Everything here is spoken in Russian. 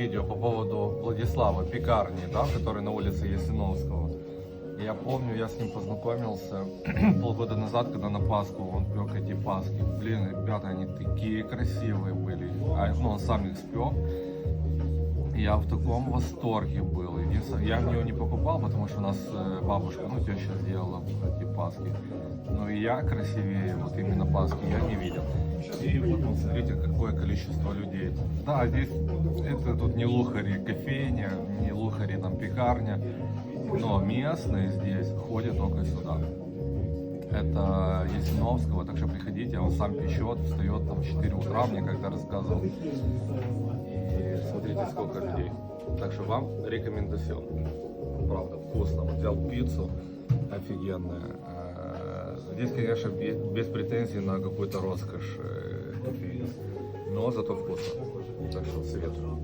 видео по поводу Владислава, пекарни, да, который на улице Ясиновского. Я помню, я с ним познакомился полгода назад, когда на Пасху он пек эти Пасхи. Блин, ребята, они такие красивые были. А, ну, он сам их спек. Я в таком восторге был. Единственное, я у него не покупал, потому что у нас э, бабушка, ну, теща сделала эти Пасхи. Но и я красивее, вот именно Пасхи, я не видел. И вот, смотрите, какое количество людей. Да, здесь это тут не лухари кофейня, не лухари там пекарня, но местные здесь ходят только сюда. Это Ясиновского, так что приходите, он сам печет, встает там в 4 утра, мне как-то рассказывал. И смотрите, сколько людей. Так что вам рекомендацион. Правда, вкусно. Вот взял пиццу, офигенная. Э, Здесь, конечно, без, претензий на какую-то роскошь э. Но зато вкусно. Так что советую.